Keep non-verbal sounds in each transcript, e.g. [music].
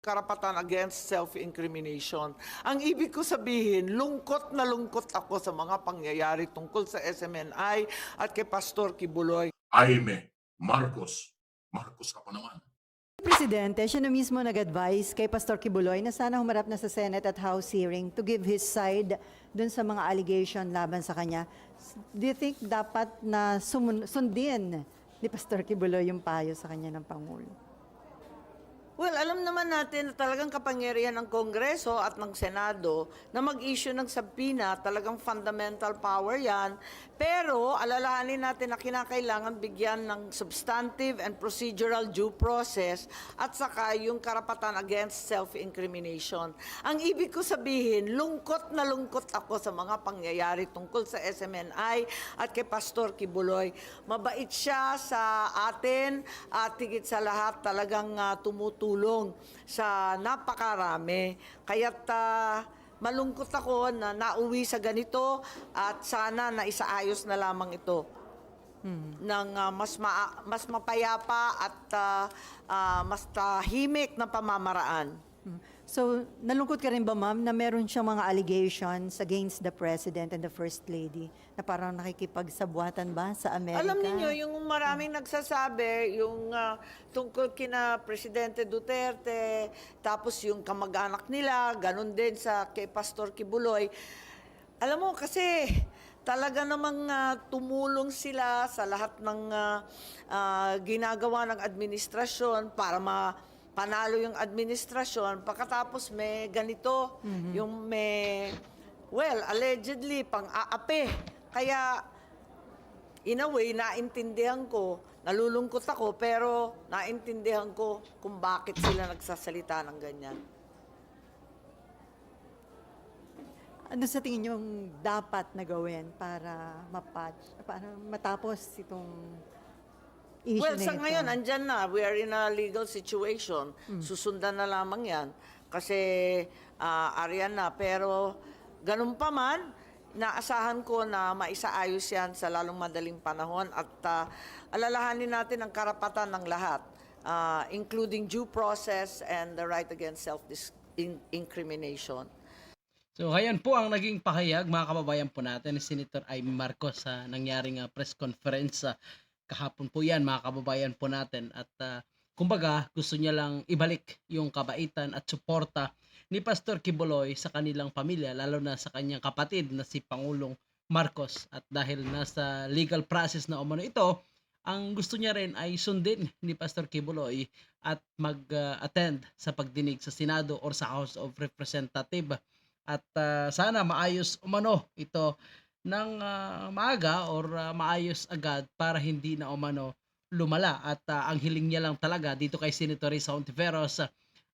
karapatan against self-incrimination. Ang ibig ko sabihin, lungkot na lungkot ako sa mga pangyayari tungkol sa SMNI at kay Pastor Kibuloy. Jaime Marcos. Marcos ka pa naman. Presidente, siya na mismo nag-advise kay Pastor Kibuloy na sana humarap na sa Senate at House hearing to give his side dun sa mga allegation laban sa kanya. Do you think dapat na sumun- sundin ni Pastor Kibuloy yung payo sa kanya ng Pangulo? Well, alam naman natin na talagang kapangyarihan ng Kongreso at ng Senado na mag-issue ng sabina, talagang fundamental power yan. Pero alalahanin natin na kinakailangan bigyan ng substantive and procedural due process at saka yung karapatan against self-incrimination. Ang ibig ko sabihin, lungkot na lungkot ako sa mga pangyayari tungkol sa SMNI at kay Pastor Kibuloy. Mabait siya sa atin at higit sa lahat talagang ah, tumutulong sa napakarami. Kaya't ah, malungkot ako na nauwi sa ganito at sana na isaayos na lamang ito ng ah, mas ma- mas mapayapa at ah, ah, mas tahimik na pamamaraan. Hmm. So, nalungkot ka rin ba, ma'am, na meron siyang mga allegations against the President and the First Lady na parang nakikipagsabwatan ba sa Amerika? Alam niyo yung maraming nagsasabi, yung ah, tungkol kina Presidente Duterte, tapos yung kamag-anak nila, ganun din sa kay Pastor Kibuloy. Alam mo, kasi talaga namang ah, tumulong sila sa lahat ng ah, ah, ginagawa ng administrasyon para ma panalo yung administrasyon pagkatapos may ganito yung may well allegedly pang-aapi kaya in a way, naintindihan ko, nalulungkot ako, pero naintindihan ko kung bakit sila nagsasalita ng ganyan. Ano sa tingin yung dapat na gawin para mapatch, para matapos itong issue Well, na sa ito? ngayon, andyan na. We are in a legal situation. Susundan na lamang yan. Kasi ah, ariyan na. Pero ganun pa man, naasahan ko na maisaayos yan sa lalong madaling panahon at ah, alalahanin natin ang karapatan ng lahat, ah, including due process and the right against self-incrimination. So, ayan po ang naging pahayag mga kababayan po natin ni Senator Amy Marcos sa nangyaring ah, press conference sa kahapon po yan mga kababayan po natin. At ah, kumbaga gusto niya lang ibalik yung kabaitan at suporta ni Pastor Kibuloy sa kanilang pamilya lalo na sa kanyang kapatid na si Pangulong Marcos. At dahil nasa legal process na umano ito ang gusto niya rin ay sundin ni Pastor Kibuloy at mag-attend sa pagdinig sa Senado or sa House of Representative. At ah, sana maayos umano ito ng ah, maaga or ah, maayos agad para hindi na umano lumala at ah, ang hiling niya lang talaga dito kay Senator Risa Ontiveros ah,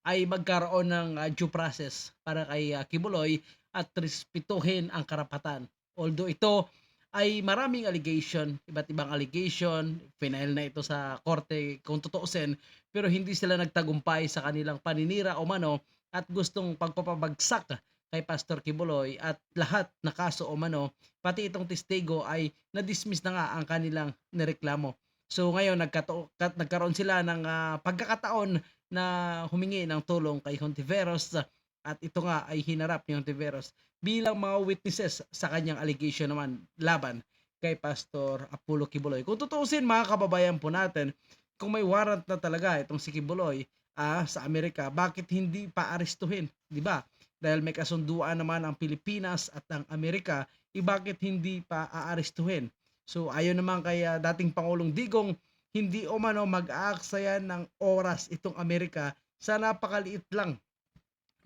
ay magkaroon ng ah, due process para kay ah, Kibuloy at respetuhin ang karapatan. Although ito ay maraming allegation, iba't ibang allegation, final na ito sa korte kung tutuusin, pero hindi sila nagtagumpay sa kanilang paninira o mano at gustong pagpapabagsak kay Pastor Kibuloy at lahat na kaso o mano, pati itong testigo ay na-dismiss na nga ang kanilang nireklamo. So ngayon nagkato- kat- nagkaroon sila ng ah, pagkakataon na humingi ng tulong kay Hontiveros at ito nga ay hinarap ni Hontiveros bilang mga witnesses sa kanyang allegation naman laban kay Pastor Apollo Kibuloy. Kung tutuusin mga kababayan po natin, kung may warrant na talaga itong si Kibuloy ah, sa Amerika, bakit hindi pa arestuhin? Di ba? Dahil may kasunduan naman ang Pilipinas at ang Amerika, eh bakit hindi pa aarestuhin? So ayon naman kay ah, dating Pangulong Digong, hindi o mano mag-aaksaya ng oras itong Amerika sa napakaliit lang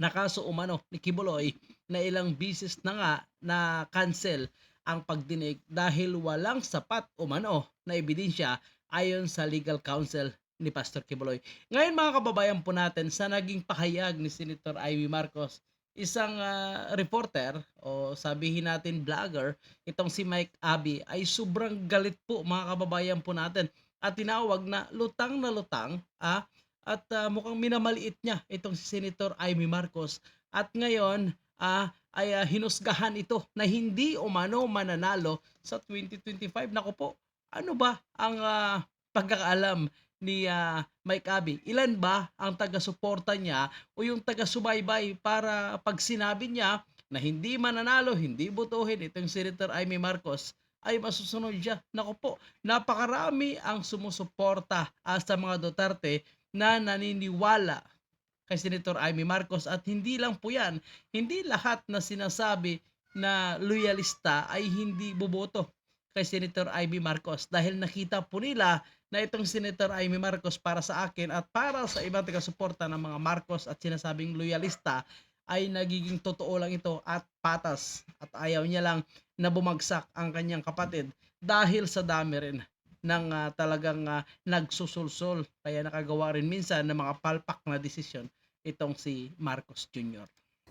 na kaso umano ni Kibuloy na ilang bisis na nga na cancel ang pagdinig dahil walang sapat umano na ebidensya ayon sa legal counsel ni Pastor Kibuloy. Ngayon mga kababayan po natin sa naging pahayag ni Senator Ivy Marcos, isang ah, reporter o sabihin natin vlogger, itong si Mike Abbey ay sobrang galit po mga kababayan po natin. At tinawag na lutang na lutang ah, at ah, mukhang minamaliit niya itong si Senator Amy Marcos. At ngayon ah, ay ah, hinusgahan ito na hindi umano mananalo sa 2025. Nako po, ano ba ang ah, pagkakaalam ni ah, Mike Abbey, ilan ba ang taga-suporta niya o yung taga-subaybay para pag sinabi niya na hindi mananalo, hindi botohin itong Senator Amy Marcos, ay masusunod siya. Naku po, napakarami ang sumusuporta ah, sa mga Duterte na naniniwala kay Senator Amy Marcos. At hindi lang po yan, hindi lahat na sinasabi na loyalista ay hindi boboto kay Senator Amy Marcos dahil nakita po nila na itong Senator Amy Marcos para sa akin at para sa ibang taga-suporta ng mga Marcos at sinasabing loyalista ay nagiging totoo lang ito at patas at ayaw niya lang na bumagsak ang kanyang kapatid dahil sa dami rin ng ah, talagang ah, nagsusulsol kaya nakagawa rin minsan ng mga palpak na desisyon itong si Marcos Jr.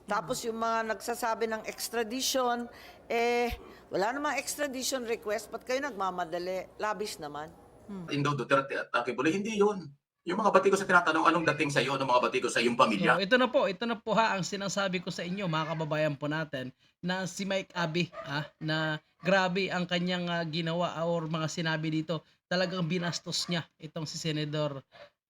Tapos yung mga nagsasabi ng extradition, eh, wala namang extradition request, ba't kayo nagmamadali? Labis naman. Indo Duterte at Kibuloy, hindi yun. Yung mga bati ko sa tinatanong, anong dating sa iyo, anong mga bati ko sa iyong pamilya? So, ito na po, ito na po ha ang sinasabi ko sa inyo mga kababayan po natin na si Mike Abbey ah, na grabe ang kanyang ah, ginawa or mga sinabi dito. Talagang binastos niya itong si Senador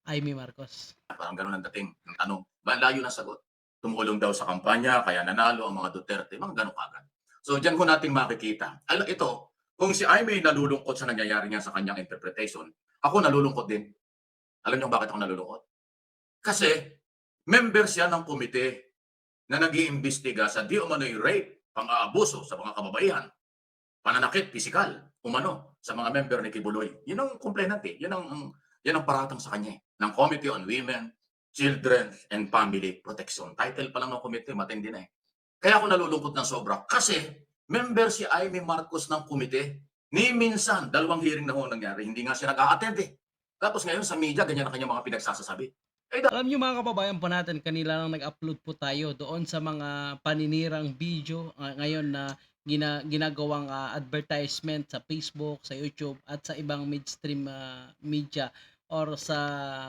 Amy Marcos. Parang ganun ang dating ng tanong. Malayo na sagot. Tumulong daw sa kampanya, kaya nanalo ang mga Duterte. Mga ganun kagad. So, dyan ko natin makikita. Alam, ito, kung si Aimee nalulungkot sa nangyayari niya sa kanyang interpretation, ako nalulungkot din. Alam niyo bakit ako nalulungkot? Kasi, member siya ng komite na nag iimbestiga sa di umano'y rape, pang-aabuso sa mga kababaihan, pananakit, pisikal, umano, sa mga member ni Kibuloy. Yun ang complainant eh. Yun ang, yan ang paratang sa kanya eh. ng Committee on Women, Children, and Family Protection. Title pa lang ng committee, matindi na eh. Kaya ako nalulungkot ng sobra. Kasi, member si Amy Marcos ng komite. Ni minsan, dalawang hearing na ho nangyari, hindi nga siya nag-a-attend eh. Tapos ngayon sa media, ganyan ang kanyang mga pinagsasasabi. Alam niyo mga kababayan po natin, kanila lang nag-upload po tayo doon sa mga paninirang video ah, ngayon na gina, ginagawang ah, advertisement sa Facebook, sa YouTube at sa ibang midstream ah, media or sa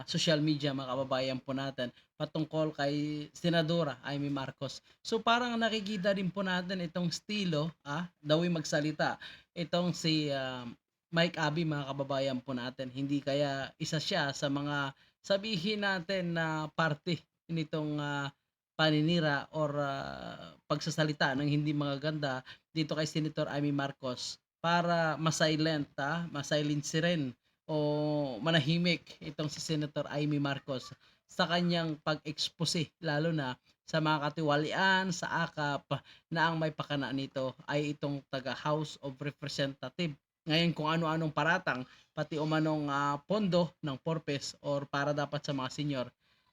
social media mga kababayan po natin patungkol kay Senadora Amy Marcos. So parang nakikita din po natin itong estilo, ah, dawi magsalita, itong si ah, Mike Abbey mga kababayan po natin. Hindi kaya isa siya sa mga sabihin natin na parte nitong ah, paninira or ah, pagsasalita ng hindi magaganda dito kay Senator Amy Marcos para masilent, ah, masilence rin o manahimik itong si Senator Amy Marcos sa kanyang pag-expose lalo na sa mga katiwalian sa akap na ang may pakana nito ay itong taga House of Representative. Ngayon kung ano-anong paratang pati umanong ah, pondo ng purpose or para dapat sa mga senior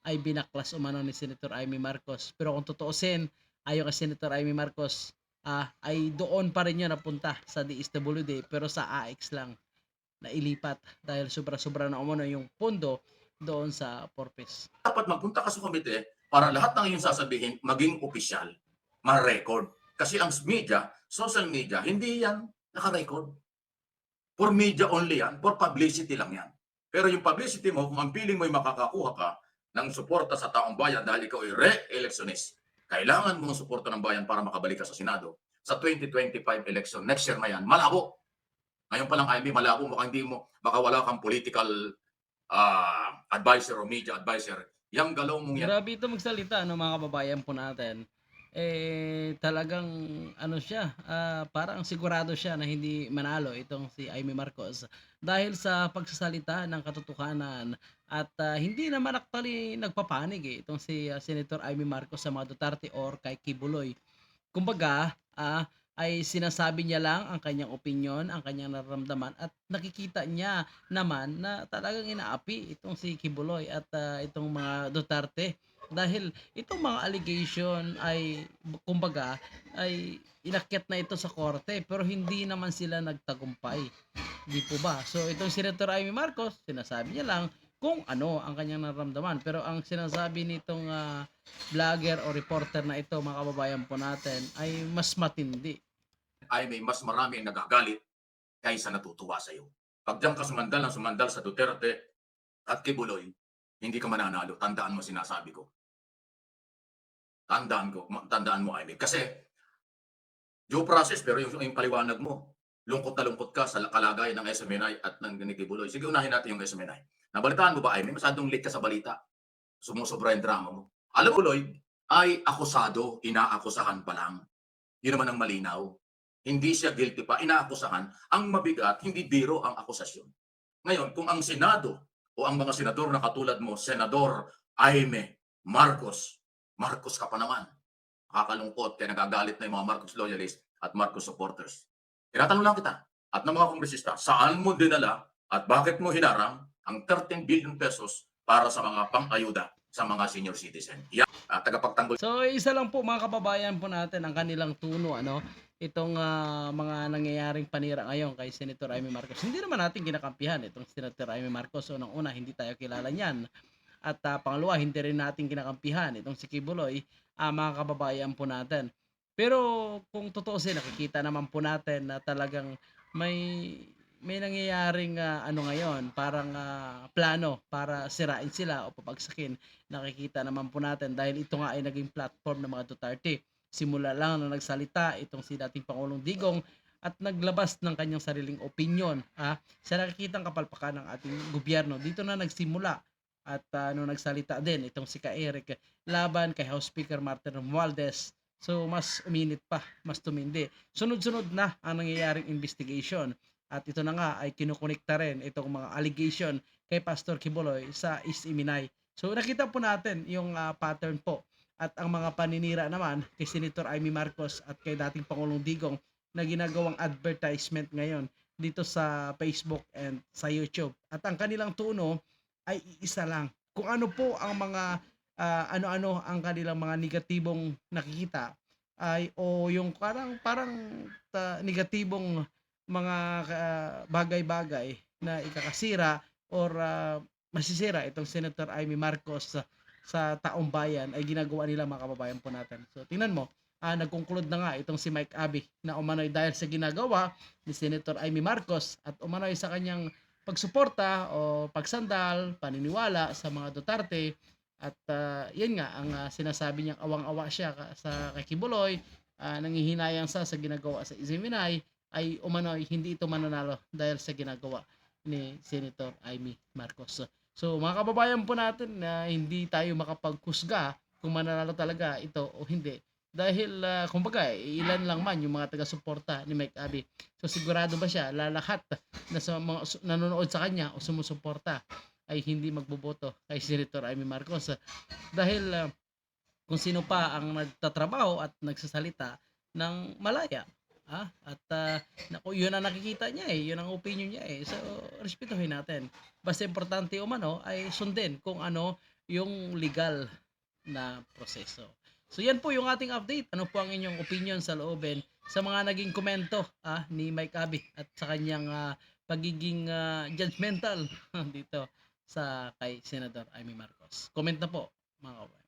ay binaklas umano ni Senator Amy Marcos. Pero kung tutuusin, ayon kay Senator Amy Marcos, ah, ay doon pa rin yun napunta sa DSWD pero sa AX lang na ilipat dahil sobra-sobra na umano yung pondo doon sa purpose. Dapat magpunta ka sa komite para lahat ng iyong sasabihin maging opisyal, ma-record. Kasi ang media, social media, hindi yan naka-record. For media only yan, for publicity lang yan. Pero yung publicity mo, kung ang feeling mo'y makakakuha ka ng suporta sa taong bayan dahil ikaw ay re-electionist, kailangan mo ng suporta ng bayan para makabalik ka sa Senado. Sa 2025 election, next year na yan, malabo. Ngayon pa lang, IB, malabo, baka hindi mo, baka wala kang political ah, advisor o media advisor. Yang galaw mong yan, Grabe ito magsalita, ano, mga kababayan po natin. Eh, talagang, ano siya, ah, parang sigurado siya na hindi manalo itong si Amy Marcos. Dahil sa pagsasalita ng katotohanan at ah, hindi naman actually nagpapanig eh, itong si ah, Senator Amy Marcos sa mga Duterte or kay Kibuloy. Kumbaga, ah, ay sinasabi niya lang ang kanyang opinion, ang kanyang nararamdaman at nakikita niya naman na talagang inaapi itong si Kibuloy at ah, itong mga Duterte dahil itong mga allegation ay kumbaga ay inakyat na ito sa korte pero hindi naman sila nagtagumpay. Di po ba? So itong Senator Amy Marcos, sinasabi niya lang kung ano ang kanyang nararamdaman. Pero ang sinasabi nitong ah, vlogger o reporter na ito, mga kababayan po natin, ay mas matindi. Ay may mas marami ang nagagalit kaysa natutuwa sa iyo. Pag diyan ka sumandal ng sumandal sa Duterte at Kibuloy, hindi ka mananalo. Tandaan mo sinasabi ko. Tandaan ko, tandaan mo, Amy. Kasi, due process, pero yung, yung paliwanag mo, lungkot na lungkot ka sa kalagayan ng SMNI at ng Kibuloy. Sige, unahin natin yung SMNI. Nabalitaan mo ba, may masyadong late ka sa balita. Sumusobra yung drama mo. Alam mo, Lloyd, ay akusado, inaakusahan pa lang. Yun naman ang malinaw. Hindi siya guilty pa, inaakusahan. Ang mabigat, hindi biro ang akusasyon. Ngayon, kung ang Senado o ang mga senador na katulad mo, Senador Aime Marcos, Marcos ka pa naman. Nakakalungkot kaya nagagalit na yung mga Marcos loyalists at Marcos supporters. Tinatanong lang kita at ng mga kongresista, saan mo dinala at bakit mo hinarang ang 13 billion pesos para sa mga pang-ayuda sa mga senior citizen? Yan, at tagapagtanggol So isa lang po mga kababayan po natin ang kanilang tuno ano itong ah, mga nangyayaring panira ngayon kay Senator Amy Marcos. Hindi naman natin kinakampihan itong Senator Amy Marcos. Unang una hindi tayo kilala niyan. At ah, pangalawa hindi rin natin kinakampihan itong si Kibuloy ah, mga kababayan po natin. Pero kung totoo sila nakikita naman po natin na talagang may may nangyayaring ah, ano ngayon, parang ah, plano para sirain sila o papagsakin nakikita naman po natin dahil ito nga ay naging platform ng mga Duterte. Simula lang na nagsalita itong si dating Pangulong Digong at naglabas ng kanyang sariling opinion ah, sa nakikitang kapalpakan ng ating gobyerno. Dito na nagsimula at ah, nung nagsalita din itong si Ka Eric laban kay House Speaker Martin Romualdez. So mas uminit pa, mas tumindi. Sunod-sunod na ang nangyayaring investigation. At ito na nga ay kinukonekta rin itong mga allegation kay Pastor Kibuloy sa East Iminay. So nakita po natin yung ah, pattern po at ang mga paninira naman kay Senator Amy Marcos at kay dating Pangulong Digong na ginagawang advertisement ngayon dito sa Facebook and sa YouTube. At ang kanilang tuno ay iisa lang. Kung ano po ang mga ah, ano-ano ang kanilang mga negatibong nakikita ay o yung parang parang ta- negatibong mga ah, bagay-bagay na ikakasira or ah, masisira itong Senator Amy Marcos sa, sa taong bayan ay ginagawa nila mga kababayan po natin. So tingnan mo, ah, nagkonklud na nga itong si Mike Abbey na umano'y dahil sa ginagawa ni Senator Amy Marcos at umano'y sa kanyang pagsuporta o pagsandal, paniniwala sa mga Duterte at ah, yan nga ang ah, sinasabi niyang awang-awa siya sa kay Kibuloy, ah, nangihinayang sa sa ginagawa sa Iziminay ay umano'y hindi ito mananalo dahil sa ginagawa ni Senator Amy Marcos. So mga kababayan po natin na hindi tayo makapaghusga kung mananalo talaga ito o hindi. Dahil ah, kumbaga ilan lang man yung mga taga-suporta ni Mike Abbey. So sigurado ba siya lalahat na sa mga nanonood sa kanya o sumusuporta ay hindi magboboto kay Senator Amy Marcos. Dahil ah, kung sino pa ang nagtatrabaho at nagsasalita ng malaya. Ah, at ah, naku, yun ang nakikita niya eh, yun ang opinion niya eh. So, respetuhin natin. Basta importante umano ay sundin kung ano yung legal na proseso. So yan po yung ating update. Ano po ang inyong opinion sa loobin sa mga naging komento ah, ni Mike Abbey at sa kanyang ah, pagiging ah, judgmental [laughs] dito sa kay Senador Amy Marcos. Comment na po mga kababayan.